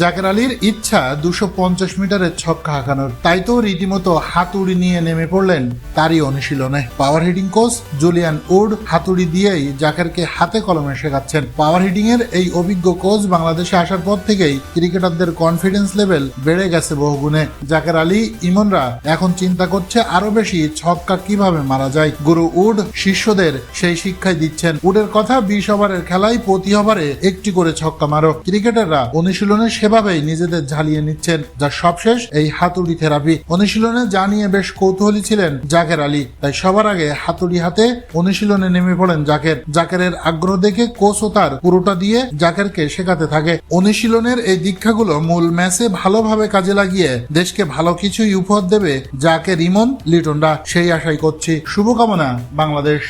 জাকের আলীর ইচ্ছা দুশো পঞ্চাশ মিটারের ছক্কা হাঁকানোর। তাই তো রীতিমতো হাতুড়ি নিয়ে নেমে পড়লেন তারই অনুশীলনে। Power hitting coach Julian Wood হাতুড়ি দিয়েই জাকেরকে হাতে কলমে শেখাচ্ছেন। পাওয়ার হিটিং এর এই অভিজ্ঞ কোচ বাংলাদেশে আসার পর থেকেই ক্রিকেটারদের কনফিডেন্স লেভেল বেড়ে গেছে বহুগুণে। জাকের আলী, ইমনরা এখন চিন্তা করছে আরও বেশি ছক্কা কীভাবে মারা যায়। গুরু উড শিষ্যদের সেই শিক্ষাই দিচ্ছেন। উডের কথা বিশ ওভারের খেলায় প্রতি ওভারে একটি করে ছক্কা মারো। ক্রিকেটাররা অনুশীলনে সেভাবেই নিজেদের ঝালিয়ে নিচ্ছেন যার সবশেষ এই হাতুড়ি থেরাপি। অনুশীলনে যা নিয়ে বেশ কৌতূহলী ছিলেন জাকের আলী। তাই সবার আগে হাতুড়ি হাতে অনুশীলনে নেমে পড়েন জাকের। জাকেরের আগ্রহ দেখে কোচ ও তার পুরোটা দিয়ে জাকেরকে শেখাতে থাকে। অনুশীলনের এই দীক্ষাগুলো মূল ম্যাচে ভালোভাবে কাজে লাগিয়ে দেশকে ভালো কিছুই উপহার দেবে জাকের ইমন লিটনরা। সেই আশাই করছি। শুভকামনা, বাংলাদেশ।